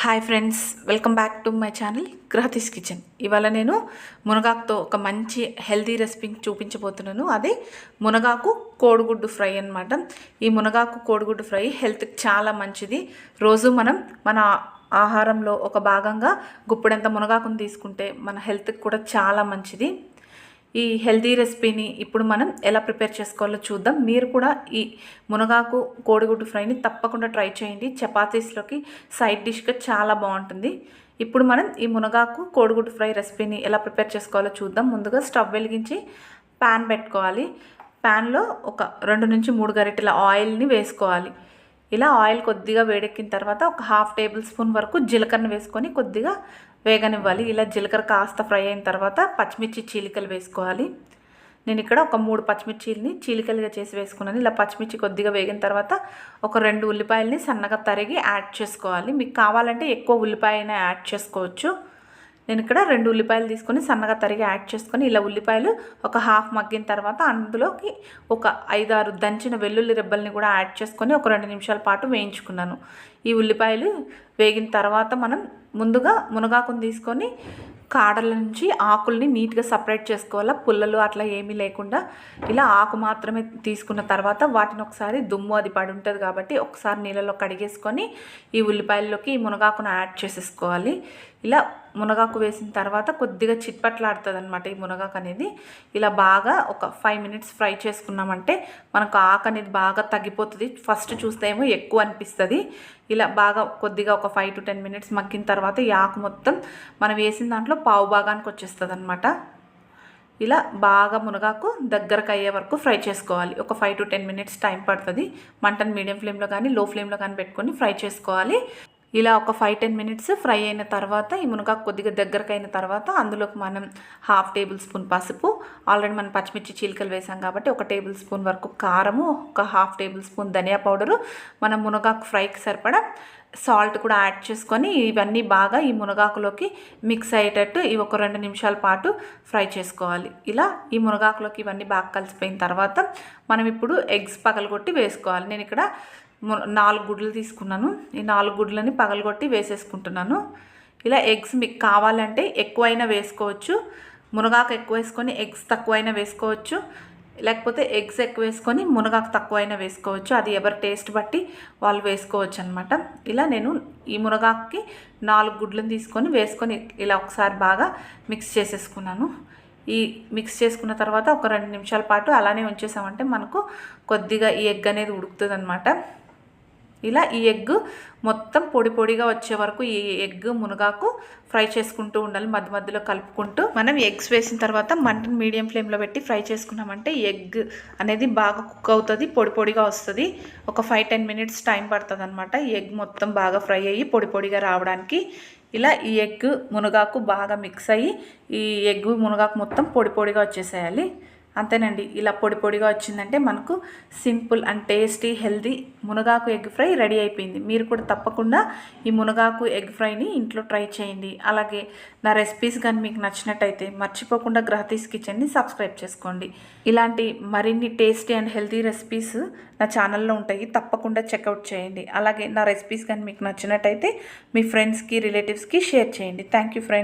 Hi friends welcome back to my channel గ్రహతీస్ kitchen ఇవాళ నేను మునగాకుతో ఒక మంచి హెల్తీ రెసిపీ చూపించబోతున్నాను. అదే మునగాకు కోడిగుడ్డు ఫ్రై అన్నమాట. ఈ మునగాకు కోడిగుడ్డు ఫ్రై హెల్త్కి చాలా మంచిది. రోజు మనం మన ఆహారంలో ఒక భాగంగా గుప్పుడంత మునగాకును తీసుకుంటే మన హెల్త్కి కూడా చాలా మంచిది. ఈ హెల్తీ రెసిపీని ఇప్పుడు మనం ఎలా ప్రిపేర్ చేసుకోవాలో చూద్దాం. మీరు కూడా ఈ మునగాకు కోడిగుడ్డు ఫ్రైని తప్పకుండా ట్రై చేయండి. చపాతీస్లోకి సైడ్ డిష్గా చాలా బాగుంటుంది. ఇప్పుడు మనం ఈ మునగాకు కోడిగుడ్డు ఫ్రై రెసిపీని ఎలా ప్రిపేర్ చేసుకోవాలో చూద్దాం. ముందుగా స్టవ్ వెలిగించి ప్యాన్ పెట్టుకోవాలి. ప్యాన్లో ఒక రెండు నుంచి మూడు గరిటెల ఆయిల్ని వేసుకోవాలి. ఇలా ఆయిల్ కొద్దిగా వేడెక్కిన తర్వాత ఒక హాఫ్ టేబుల్ స్పూన్ వరకు జీలకర్ర వేసుకొని కొద్దిగా వేగనివ్వాలి. ఇలా జీలకర్ర కాస్త ఫ్రై అయిన తర్వాత పచ్చిమిర్చి చీలికలు వేసుకోవాలి. నేను ఇక్కడ ఒక మూడు పచ్చిమిర్చిని చీలికలుగా చేసి వేసుకున్నాను. ఇలా పచ్చిమిర్చి కొద్దిగా వేగిన తర్వాత ఒక రెండు ఉల్లిపాయలని సన్నగా తరిగి యాడ్ చేసుకోవాలి. మీకు కావాలంటే ఎక్కువ ఉల్లిపాయనే యాడ్ చేసుకోవచ్చు. నేను ఇక్కడ రెండు ఉల్లిపాయలు తీసుకొని సన్నగా తరిగి యాడ్ చేసుకొని ఇలా ఉల్లిపాయలు ఒక హాఫ్ మగ్గిన తర్వాత అందులోకి ఒక ఐదారు దంచిన వెల్లుల్లి రెబ్బల్ని కూడా యాడ్ చేసుకొని ఒక రెండు నిమిషాల పాటు వేయించుకున్నాను. ఈ ఉల్లిపాయలు వేగిన తర్వాత మనం ముందుగా మునగాకుని తీసుకొని కాడల నుంచి ఆకుల్ని నీట్గా సపరేట్ చేసుకోవాలా? పుల్లలు అట్లా ఏమీ లేకుండా ఇలా ఆకు మాత్రమే తీసుకున్న తర్వాత వాటిని ఒకసారి దుమ్ము అది పడి ఉంటుంది కాబట్టి ఒకసారి నీళ్ళలో కడిగేసుకొని ఈ ఉల్లిపాయల్లోకి ఈ మునగాకును యాడ్ చేసేసుకోవాలి. ఇలా మునగాకు వేసిన తర్వాత కొద్దిగా చిట్పట్లాడుతుంది అనమాట ఈ మునగాకు అనేది ఇలా బాగా ఒక ఫైవ్ మినిట్స్ ఫ్రై చేసుకున్నామంటే మనకు ఆకు అనేది బాగా తగ్గిపోతుంది. ఫస్ట్ చూస్తే ఏమో ఎక్కువ అనిపిస్తుంది. ఇలా బాగా కొద్దిగా ఒక ఫైవ్ టు టెన్ మినిట్స్ మగ్గిన తర్వాత ఈ ఆకు మొత్తం మనం వేసిన దాంట్లో పావు భాగానికి వచ్చేస్తుంది అనమాట ఇలా బాగా మునగాకు దగ్గరకు అయ్యే వరకు ఫ్రై చేసుకోవాలి. ఒక five to ten minutes time పడుతుంది. మంటను మీడియం ఫ్లేమ్లో కానీ లో ఫ్లేమ్లో కానీ పెట్టుకొని ఫ్రై చేసుకోవాలి. ఇలా ఒక ఫైవ్ టెన్ మినిట్స్ ఫ్రై అయిన తర్వాత ఈ మునగాకు కొద్దిగా దగ్గరకు అయిన తర్వాత అందులోకి మనం హాఫ్ టేబుల్ స్పూన్ పసుపు ఆల్రెడీ మనం పచ్చిమిర్చి చీలికలు వేసాం కాబట్టి ఒక టేబుల్ స్పూన్ వరకు కారము ఒక హాఫ్ టేబుల్ స్పూన్ ధనియా పౌడరు మనం మునగాకు ఫ్రైకి సరిపడా సాల్ట్ కూడా యాడ్ చేసుకొని ఇవన్నీ బాగా ఈ మునగాకులోకి మిక్స్ అయ్యేటట్టు ఇవి ఒక రెండు నిమిషాల పాటు ఫ్రై చేసుకోవాలి. ఇలా ఈ మునగాకులోకి ఇవన్నీ బాగా కలిసిపోయిన తర్వాత మనం ఇప్పుడు ఎగ్స్ పగలగొట్టి వేసుకోవాలి. నేను ఇక్కడ నాలుగు గుడ్లు తీసుకున్నాను. ఈ నాలుగు గుడ్లని పగలగొట్టి వేసేసుకుంటున్నాను. ఇలా ఎగ్స్ మీకు కావాలంటే ఎక్కువైనా వేసుకోవచ్చు. మునగాకు ఎక్కువ వేసుకొని ఎగ్స్ తక్కువైనా వేసుకోవచ్చు. లేకపోతే ఎగ్స్ ఎక్కువ వేసుకొని మునగాకు తక్కువైనా వేసుకోవచ్చు. అది ఎవరి టేస్ట్ బట్టి వాళ్ళు వేసుకోవచ్చు అనమాట ఇలా నేను ఈ మునగాకుకి నాలుగు గుడ్లను తీసుకొని వేసుకొని ఇలా ఒకసారి బాగా మిక్స్ చేసేసుకున్నాను. ఈ మిక్స్ చేసుకున్న తర్వాత ఒక రెండు నిమిషాల పాటు అలానే ఉంచేసామంటే మనకు కొద్దిగా ఈ ఎగ్ అనేది ఉడుకుతుంది అనమాట ఇలా ఈ ఎగ్ మొత్తం పొడి పొడిగా వచ్చే వరకు ఈ ఎగ్ మునగాకు ఫ్రై చేసుకుంటూ ఉండాలి. మధ్య మధ్యలో కలుపుకుంటూ. మనం ఎగ్స్ వేసిన తర్వాత మంటను మీడియం ఫ్లేమ్లో పెట్టి ఫ్రై చేసుకున్నామంటే ఎగ్ అనేది బాగా కుక్ అవుతుంది పొడి పొడిగా వస్తుంది. ఒక ఫైవ్ టెన్ మినిట్స్ టైం పడుతుంది అనమాట ఎగ్ మొత్తం బాగా ఫ్రై అయ్యి పొడి పొడిగా రావడానికి. ఇలా ఈ ఎగ్ మునగాకు బాగా మిక్స్ అయ్యి ఈ ఎగ్ మునగాకు మొత్తం పొడి పొడిగా వచ్చేసేయాలి. అంతేనండి. ఇలా పొడి పొడిగా వచ్చిందంటే మనకు సింపుల్ అండ్ టేస్టీ హెల్దీ మునగాకు ఎగ్ ఫ్రై రెడీ అయిపోయింది. మీరు కూడా తప్పకుండా ఈ మునగాకు ఎగ్ ఫ్రైని ఇంట్లో ట్రై చేయండి. అలాగే నా రెసిపీస్ కానీ మీకు నచ్చినట్టయితే మర్చిపోకుండా గ్రహతీస్ కిచెన్ని సబ్స్క్రైబ్ చేసుకోండి. ఇలాంటి మరిన్ని టేస్టీ అండ్ హెల్దీ రెసిపీస్ నా ఛానల్లో ఉంటాయి. తప్పకుండా చెక్అవుట్ చేయండి. అలాగే నా రెసిపీస్ కానీ మీకు నచ్చినట్టయితే మీ ఫ్రెండ్స్కి రిలేటివ్స్కి షేర్ చేయండి. Thank you friends.